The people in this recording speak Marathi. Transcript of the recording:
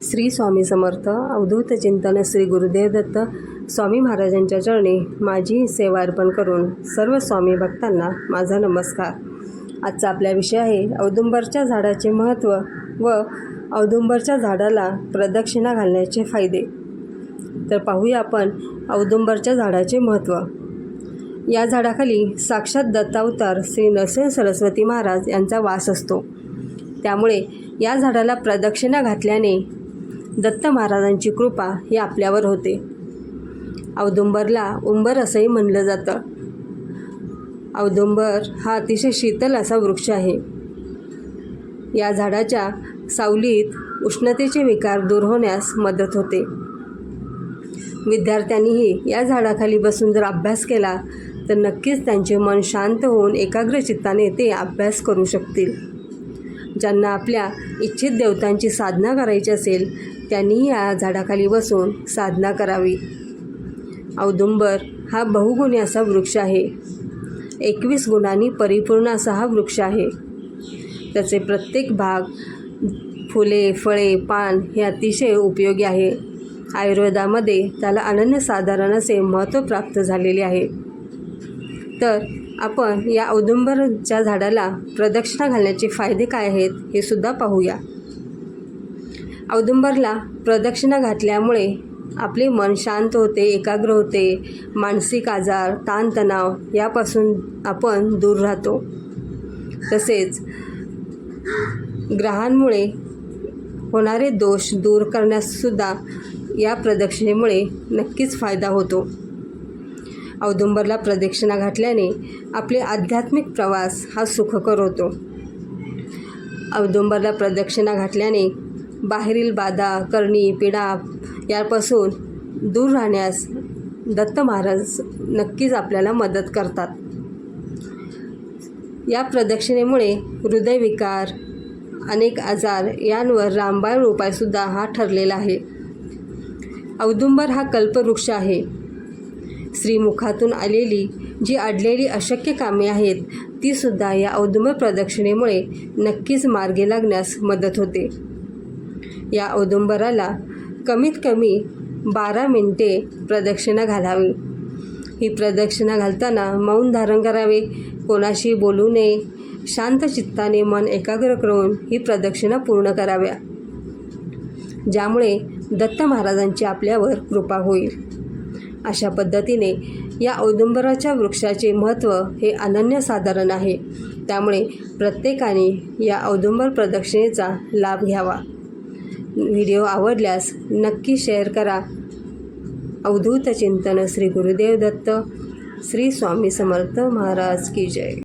श्री स्वामी समर्थ अवधूत चिंतन श्री गुरुदेव दत्त स्वामी महाराजांच्या चरणी माझी सेवा अर्पण करून सर्व स्वामी भक्तांना माझा नमस्कार. आजचा आपला विषय आहे औदुंबरच्या झाडाचे महत्त्व व औदुंबरच्या झाडाला प्रदक्षिणा घालण्याचे फायदे. तर पाहूया आपण औदुंबरच्या झाडाचे महत्त्व. या झाडाखाली साक्षात दत्तावतार श्री नरसिंह सरस्वती महाराज यांचा वास असतो. त्यामुळे या झाडाला प्रदक्षिणा घातल्याने दत्त महाराजांची कृपा ही आपल्यावर होते. औदुंबरला उंबर असंही म्हणलं जातं. औदुंबर हा अतिशय शीतल असा वृक्ष आहे. या झाडाच्या सावलीत उष्णतेचे विकार दूर होण्यास मदत होते. विद्यार्थ्यांनीही या झाडाखाली बसून जर अभ्यास केला तर नक्कीच त्यांचे मन शांत होऊन एकाग्र चित्ताने ते अभ्यास करू शकतील. ज्यांना आपल्या इच्छित देवतांची साधना करायची असेल त्यांनीही या झाडाखाली बसून साधना करावी. औदुंबर हा बहुगुणी असा वृक्ष आहे. एकवीस गुणांनी परिपूर्ण असा हा वृक्ष आहे. त्याचे प्रत्येक भाग फुले फळे पान हे अतिशय उपयोगी आहे. आयुर्वेदामध्ये त्याला अनन्यसाधारण असे महत्त्व प्राप्त झालेले आहे. तर आपण या औदुंबरच्या झाडाला प्रदक्षिणा घालण्याचे फायदे काय आहेत हे सुद्धा पाहूया. औदुंबरला प्रदक्षिणा घातल्यामुळे आपले मन शांत होते एकाग्र होते मानसिक आजार ताणतणाव यापासून आपण दूर राहतो. तसेच ग्रहांमुळे होणारे दोष दूर करण्याससुद्धा या प्रदक्षिणेमुळे नक्कीच फायदा होतो. औदुंबरला प्रदक्षिणा घातल्याने आपले आध्यात्मिक प्रवास हा सुखकर होतो. औदुंबरला प्रदक्षिणा घातल्याने बाहेरील बाधा करणी पिडा यापासून दूर राहण्यास दत्त महाराज नक्कीच आपल्याला मदत करतात. या प्रदक्षिणेमुळे हृदयविकार अनेक आजार यांवर रामबाण उपायसुद्धा हा ठरलेला आहे. औदुंबर हा कल्पवृक्ष आहे. श्रीमुखातून आलेली जी अडलेली अशक्य कामे आहेत तीसुद्धा या औदुंबर प्रदक्षिणेमुळे नक्कीच मार्गी लागण्यास मदत होते. या औदुंबराला कमीत कमी बारा मिनटे प्रदक्षिणा घालावी. ही प्रदक्षिणा घालताना मौन धारण करावे कोणाशी बोलू नये शांत चित्ताने मन एकाग्र करून ही प्रदक्षिणा पूर्ण कराव्या. ज्यामुळे दत्त महाराजांची आपल्यावर कृपा होईल. अशा पद्धतीने या औदुंबराच्या वृक्षाचे महत्त्व हे अनन्यसाधारण आहे. त्यामुळे प्रत्येकाने या औदुंबर प्रदक्षिणेचा लाभ घ्यावा. व्हिडिओ आवडल्यास नक्की शेअर करा. अवधूत चिंतन श्री गुरुदेव दत्त. श्री स्वामी समर्थ महाराज की जय.